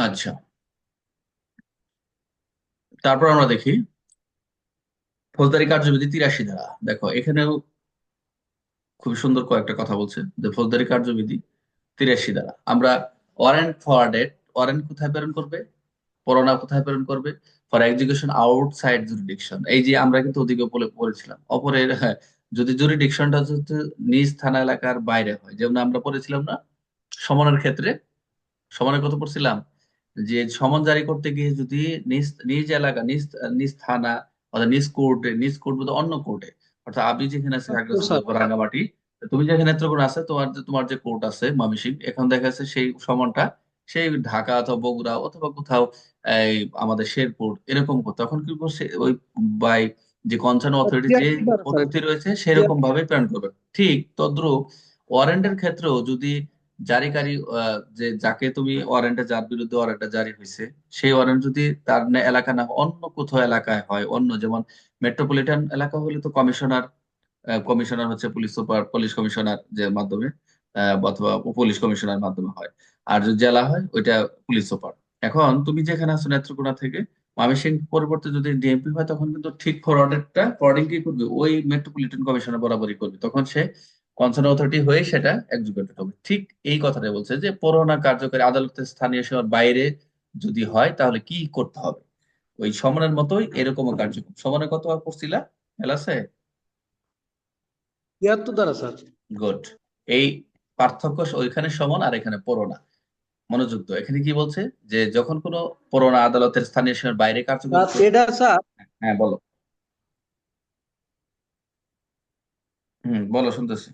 আচ্ছা। তারপর আমরা দেখি ফৌজদারি কার্যবিধি তিরাশি ধারা। দেখো এখানেও খুব সুন্দর কয়েকটা কথা বলছে যে ফৌজদারি কার্যবিধি তিরাশি ধারা। আমরা ওয়ারেন্ট ডেট ওয়ারেন্ট কোথায় প্রেরণ করবে? পরোয়ানা কোথায় প্রেরণ করবে? For execution outside jurisdiction. এই যে আমরা কিন্তু ওদিকে বলে পড়েছিলাম অপরের হ্যাঁ, যদি জুরিডিকশনটা যদি নিজ থানা এলাকার বাইরে হয় যেমন আমরা পড়েছিলাম না সমনের ক্ষেত্রে সমনের কথা পড়ছিলাম? যে সমন জারি করতে গিয়ে যদি নিজ নিজ এলাকা নিজ নিজ থানা অর্থাৎ নিজ কোর্টে নিজ কোর্ট বলতে অন্য কোর্টে অর্থাৎ আপনি যেখানে আছে রাঙ্গামাটি তুমি যেখানে নেত্রকোনা আছে তোমার যে তোমার যে কোর্ট আছে ময়মনসিংহ এখন দেখা যাচ্ছে সেই সমনটা সেই ঢাকা অথবা বগুড়া অথবা কোথাও এই আমাদের শেরপুর এরকম তখন কি করছে ওই বাই যে কনসার্ন অথরিটি যে পদ্ধতি রয়েছে সেরকম ভাবে প্রেরণ করবে। ঠিক তদ্রুপ ওয়ারেন্টের ক্ষেত্রেও যদি জারিকারী যে যাকে তুমি ওয়ারেন্টে যার বিরুদ্ধে ওয়ারেন্টটা জারি হয়েছে সেই ওয়ারেন্ট যদি তার এলাকা না, অন্য কোথাও এলাকায় হয়, অন্য যেমন মেট্রোপলিটন এলাকা হলে তো কমিশনার কমিশনার হচ্ছে পুলিশ সুপার পুলিশ কমিশনার যে মাধ্যমে অথবা পুলিশ কমিশনার মাধ্যমে হয়। আর যদি জেলা হয়, ওইটা পুলিশ সুপার এখন তুমি যেখানে আছো নেত্রকোনা থেকে, ময়মনসিংহ পরিবর্তে যদি ডিএমপি হয়, তখন কিন্তু ঠিক ফরওয়ার্ডেরটা ফরওয়ার্ডিং কি করবে? ওই মেট্রোপলিটন কমিশনার বরাবরই করবে। তখন সে কনসার্ন অথরিটি হয়ে সেটা এক্সিকিউটেড হবে। ঠিক এই কথাটা বলছে যে পরোয়ানা কার্যকারী আদালতের স্থানীয় সীমার বাইরে যদি হয় তাহলে কি করতে হবে? ওই সমনের মতোই এরকম কার্যক্রম। সমানে কত পড়ছিলা? আছে? তিয়াত্তর দ্বারা স্যার। গুড এই পার্থক্য ওইখানে সমান আর এখানে পরোনা মনোযোগ দাও এখানে কি বলছে? যে যখন কোনো পরোনা আদালতের স্থানীয় সীমার বাইরে কার্যক্রম এটা স্যার। হ্যাঁ বলো। হুম বলো শুনতেছি।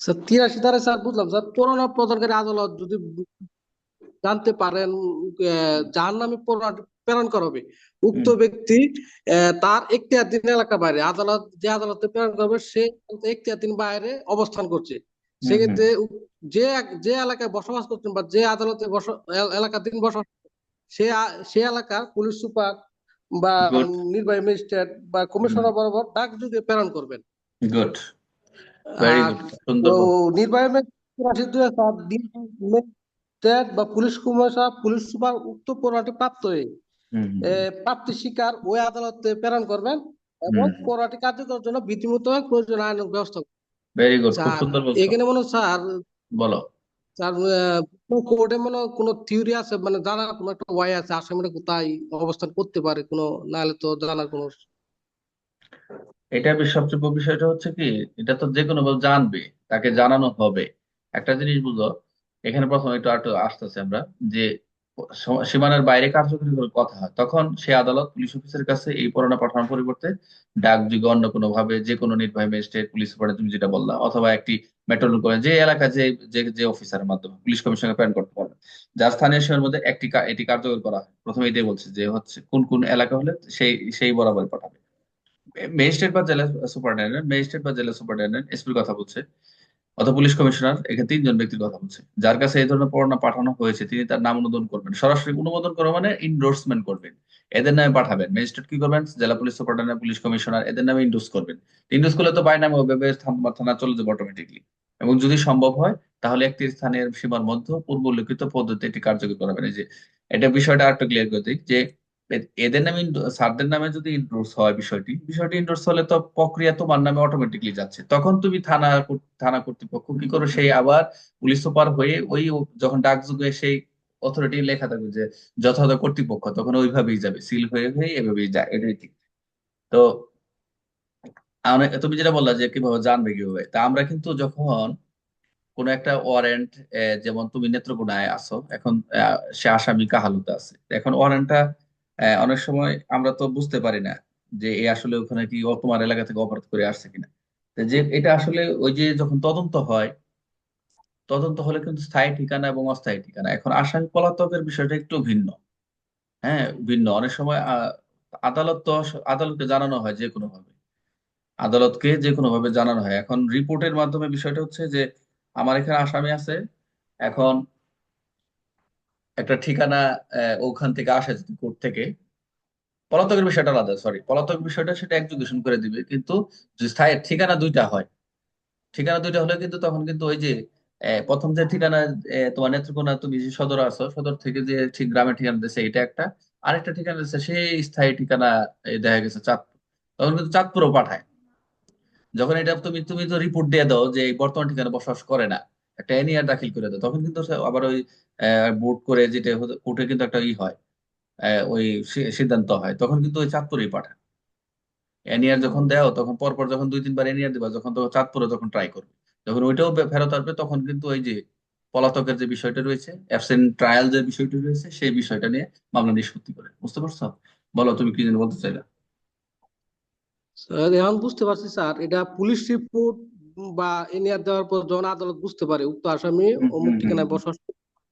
স্যার তিরাশি ধারা স্যার বুঝলাম স্যার পরোয়ানা প্রদানকারী আদালত যদি জানতে পারেন যার নামে প্রেরণ করা হবে। উক্ত ব্যক্তি তার এখতিয়ারধীন এলাকা বাইরে আদালত যে আদালতে প্রেরণ করবে সে এখতিয়ারধীন বাইরে অবস্থান করছে। সেক্ষেত্রে যে যে এলাকায় বসবাস করছেন বা যে আদালতে বস এল- এলাকাধীন বসবাস সে সে এলাকার পুলিশ সুপার বা নির্বাহী ম্যাজিস্ট্রেট বা কমিশনার বরাবর ডাক যোগে প্রেরণ করবেন। গুড নির্বাহী ম্যাজিস্ট্রেট বা পুলিশ কমিশনার পুলিশ সুপার উক্ত পরোয়ানাটি প্রাপ্ত হয়ে প্রাপ্তি স্বীকার ওই আদালতে প্রেরণ করবেন এবং হুম কার্যকরের জন্য বিধি মোতাবেক প্রয়োজনীয় আইন ব্যবস্থা ভেরি গুড খুব সুন্দর বলছো এখানে মনে স্যার বলো। স্যার কোর্টে মনে কোনো থিওরি আছে? মানে জানার কোনো একটা ওয়াই আছে? আসামিরা কোথায় অবস্থান করতে পারে কোনো? নাহলে তো জানার কোনো এটা সবচেয়ে বড় বিষয়টা হচ্ছে কি, এটা তো যে কোনো ভাবে জানবে, তাকে জানানো হবে। একটা জিনিস বুঝো, এখানে প্রথম একটু একটু আসতেছে আমরা, যে সীমা- সীমানার বাইরে কার্যকরী কথা হয়, তখন সে আদালত পুলিশ অফিসের কাছে এই পরোয়ানা পাঠানোর পরিবর্তে ডাক ডাকযোগে অন্য কোনো ভাবে যে কোনো নির্বাহী ম্যাজিস্ট্রেট, পুলিশ সুপার, তুমি যেটা বললা, অথবা একটি মেট্রোপলিটন যে এলাকা, যে যে যে অফিসারের মাধ্যমে, পুলিশ কমিশনার প্রেরণ করতে পারবে যার স্থানীয় সীমার মধ্যে একটি এটি কার্যকর করা হয়। প্রথমে এটাই বলছে যে হচ্ছে, কোন কোন এলাকা হলে সেই সেই বরাবর পাঠাবে ম্যাজিস্ট্রেট বা জেলা সুপারিনটেন্ডেন্ট ম্যাজিস্ট্রেট বা জেলা সুপারিনটেন্ডেন্ট এসপির কথা বলছে, অথবা পুলিশ কমিশনার এখানে তিনজন ব্যক্তির কথা বলছে। যার কাছে এই ধরনের পরোয়ানা পাঠানো হয়েছে, তিনি তার নাম অনুমোদন করবেন। সরাসরি অনুমোদন করা মানে ইন্ডোর্সমেন্ট করবেন। এদের নামে পাঠাবেন। ম্যাজিস্ট্রেট কি করবেন? জেলা পুলিশ সুপারিনটেন্ডেন্ট পুলিশ কমিশনার এদের নামে ইন্ডোর্স করবেন। ইন্ডোর্স করলে তো বাই নামে ওভাবে থানা চলে যাবে অটোমেটিকলি এবং যদি সম্ভব হয়, তাহলে একটি স্থানের সীমার মধ্যে পূর্ব উল্লেখিত পদ্ধতি এটি কার্যকর করাবেন এই যে, এটা বিষয়টা আরেকটু ক্লিয়ার করে দিই, যে এদের নামে স্যারদের নামে যদি ইন্ডোর্স হয় বিষয়টি বিষয়টি ইন্ডোর্স হলে তো প্রক্রিয়া তোমার নামে অটোমেটিকলি যাচ্ছে। তখন তুমি থানা থানা কর্তৃপক্ষ কি করো? সেই আবার পুলিশ সুপার হয়ে ওই যখন ডাকযোগে সেই অথরিটি লেখা থাকবে যে যথাযথ কর্তৃপক্ষ, তখন ওইভাবেই যাবে। সিল হয়ে হয়ে এভাবেই যায়, এটাই ঠিক। তো তুমি যেটা বললা যে কীভাবে জানবে কীভাবে, তা আমরা কিন্তু যখন কোন একটা ওয়ারেন্ট যেমন তুমি নেত্রকোনায় আছো, এখন সে আসামি কাহালুতে আছে। এখন ওয়ারেন্টটা অনেক সময় আমরা তো বুঝতে পারি না যে এ আসলে ওখানে কি তোমার এলাকা থেকে অপরাধ করে আসছে কিনা। যে এটা আসলে ওই যে যখন তদন্ত হয়, তদন্ত হলে কিন্তু স্থায়ী ঠিকানা এবং অস্থায়ী ঠিকানা। এখন আসামি পলাতকের বিষয়টা একটু ভিন্ন। হ্যাঁ ভিন্ন। অনেক সময় আদালত তো আদালতকে জানানো হয় যে কোনো ভাবে আদালতকে যে কোনো ভাবে জানানো হয়। এখন রিপোর্টের মাধ্যমে বিষয়টা হচ্ছে যে, আমার এখানে আসামি আছে। এখন একটা ঠিকানা ওখান থেকে আসে কোর্ট থেকে। পলাতকের বিষয়টা আলাদা সরি পলাতক বিষয়টা সেটা এক্সিকিউশন করে দিবে, কিন্তু স্থায়ী ঠিকানা দুইটা হয়, ঠিকানা দুইটা হলে কিন্তু তখন কিন্তু ওই যে প্রথম যে ঠিকানা তোমার নেত্রকোনা তুমি যে সদর আছো, সদর থেকে যে ঠিক গ্রামের ঠিকানা দিচ্ছে এটা একটা। আরেকটা ঠিকানা দিচ্ছে সেই স্থায়ী ঠিকানা দেখা গেছে চাঁদপুর তখন কিন্তু চাঁদপুরও পাঠায়। যখন এটা তুমি তুমি তো রিপোর্ট দিয়ে দাও যে বর্তমান ঠিকানা বসবাস করে না একটা এনআইআর দাখিল করে দাও তখন কিন্তু আবার ওই বোর্ড করে যেটা কোর্টে কিন্তু একটা ই হয় ওই সিদ্ধান্ত হয়। তখন কিন্তু ওই চাঁদপুরেই পাঠায়। এনআইআর যখন দেও তখন পরপর যখন দুই, তিনবার এনআইআর দিবা, যখন তো চাঁদপুরে তখন ট্রাই করবে। যখন ওইটাও ফেরত আসবে, তখন কিন্তু ওই যে পলাতকের যে বিষয়টা রয়েছে অ্যাবসেন্ট ট্রায়াল যে বিষয়টা রয়েছে, সেই বিষয়টা নিয়ে মামলা নিষ্পত্তি করে। বুঝতে পারছ? বলো, তুমি কি বলতে চাইলা? এখন বুঝতে পারছি, স্যার, এটা পুলিশ রিপোর্ট বা এনআইআর দেওয়ার পর যখন আদালত বুঝতে পারে উক্ত আসামি অমুক ঠিকানায় বসবাস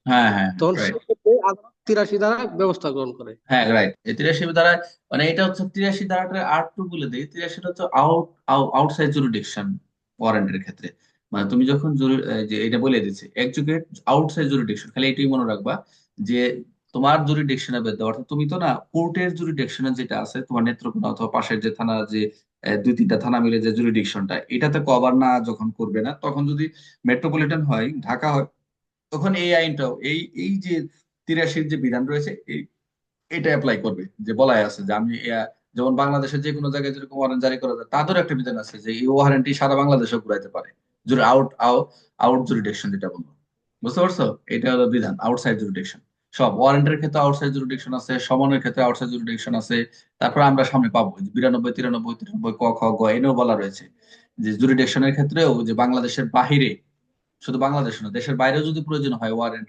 হ্যাঁ হ্যাঁ তখন সেক্ষেত্রে আদালত তিরাশি দ্বারা ব্যবস্থা গ্রহণ করে। হ্যাঁ রাইট তিরাশি ধারা মানে এটা হচ্ছে তিরাশি ধারাটা আর টু বলে দিই তিরাশিটা হচ্ছে আউট আউটসাইড জুরিডিকশন ওয়ারেন্টের ক্ষেত্রে। মানে তুমি যখন যে এটা বলে দিচ্ছে এক্সিকিউট আউটসাইড জুরিডিকশন খালি এটাই মনে রাখবা যে তোমার জুরিডিকশনের বেদ অর্থাৎ তুমি তো না কোর্টের জুরিডিকশনে যেটা আছে তোমার নেত্রকোনা অথবা পাশের যে থানা যে দুই তিনটা থানা মিলে যে জুরিডিকশনটা এটাতে কভার না যখন করবে না, তখন যদি মেট্রোপলিটন হয়, ঢাকা হয়, তখন এই আইনটাও, এই এই যে তিরাশির যে বিধান রয়েছে, এই, এটা অ্যাপ্লাই করবে। যে বলাই আছে যে আমি যেমন বাংলাদেশের যে কোনো জায়গায় যেরকম ওয়ারেন্ট জারি করা যায়, তাদেরও একটা বিধান আছে যে এই ওয়ারেন্টটি সারা বাংলাদেশে ঘুরাইতে পারে। আউট আউট জুরিডিকশন যেটা বলব। বুঝতে পারছ? এটা হলো বিধান আউটসাইড জুরিডিকশন সব ওয়ারেন্টের ক্ষেত্রে আউটসাইড জুরিডিকশন আছে সমানের ক্ষেত্রে আউটসাইড জুরিডিকশন আছে তারপরে আমরা সামনে পাবো। বিরানব্বই তিরানব্বই তিরানব্বই ক খ গ এনেও বলা রয়েছে যে জুরিডিকশনের ক্ষেত্রেও যে বাংলাদেশের বাহিরে শুধু বাংলাদেশ না দেশের বাইরেও যদি প্রয়োজন হয় ওয়ারেন্ট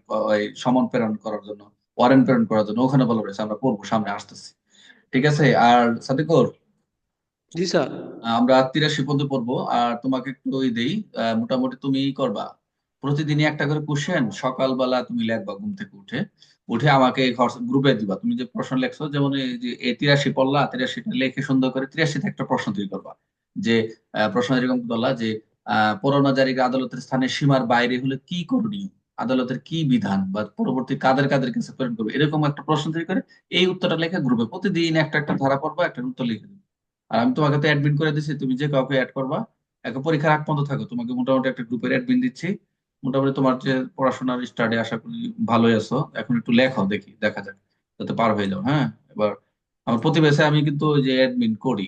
সমন প্রেরণ করার জন্য ওয়ারেন্ট প্রেরণ করার জন্য ওখানে বলা রয়েছে আমরা পড়ব সামনে আসতেছি। ঠিক আছে? আর সাদিকুর? জি স্যার। আমরা তিরাশি পর্যন্ত পড়ব আর তোমাকে একটু দেই মোটামুটি তুমি করবা। প্রতিদিনই একটা করে কোশ্চেন সকালবেলা তুমি লেখবা ঘুম থেকে উঠে। উঠে আমাকে গ্রুপে দিবা। তুমি যে প্রশ্ন লেখছো, যেমন এই যে এই তিরাশি পড়লা, তিরাশিটা লেখে সুন্দর করে তিরাশিতে একটা প্রশ্ন তৈরি করবা। যে প্রশ্ন এরকম বললা যে, আহ পরোয়ানাজারিকে আদালতের স্থানে সীমার বাইরে হলে কি করণীয়? আদালতের কি বিধান? বা পরবর্তী কাদের কাদের কাছে প্রেরণ করবে? এরকম একটা প্রশ্ন তৈরি করে এই উত্তরটা লেখা গ্রুপে প্রতিদিন একটা একটা ধারা পড়বা একটা উত্তর লিখে দিবে। আর আমি তোমাকে তো অ্যাডমিন করে দিচ্ছি তুমি যে কাউকে অ্যাড করবা একটা পরীক্ষার আগ পর্যন্ত থাকো। তোমাকে মোটামুটি একটা গ্রুপের অ্যাডমিন দিচ্ছি। মোটামুটি তোমার যে পড়াশোনার স্টাডি আশা করি ভালোই আছো। এখন একটু লেখো দেখি দেখা যাক যাতে পার হয়ে যাও হ্যাঁ? এবার আমার প্রতি ব্যাচে আমি কিন্তু যে অ্যাডমিন করি।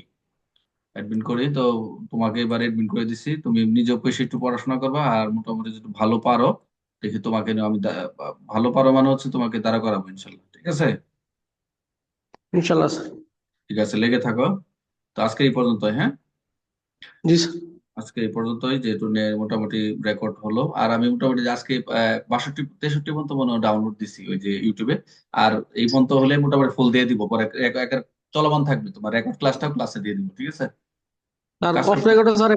অ্যাডমিন করি তো তোমাকে এবার অ্যাডমিন করে দিছি। তুমি নিজেও বেশি একটু পড়াশোনা করবা আর মোটামুটি যদি ভালো পারো দেখি তোমাকে আমি ভালো পারো মানে হচ্ছে তোমাকে দাঁড়া করাবো ইনশাল্লাহ ঠিক আছে? ইনশাল্লাহ স্যার। ঠিক আছে লেগে থাকো। তো আজকে এই পর্যন্ত হ্যাঁ? জি স্যার। আজকে এই পর্যন্তই যেহেতু মোটামুটি রেকর্ড হলো। আর আমি মোটামুটি আজকে বাষট্টি তেষট্টি পর্যন্ত মনে ডাউনলোড দিছি ওই যে ইউটিউবে। আর এই পর্যন্ত হলে মোটামুটি ফুল দিয়ে দিবো পরে চলমান থাকবে তোমার। রেকর্ড ক্লাসটা ক্লাসে দিয়ে দিবো ঠিক আছে? আর কাজ অফ রেকর্ডে স্যার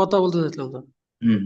কথা বলতে চাইছিলাম স্যার হুম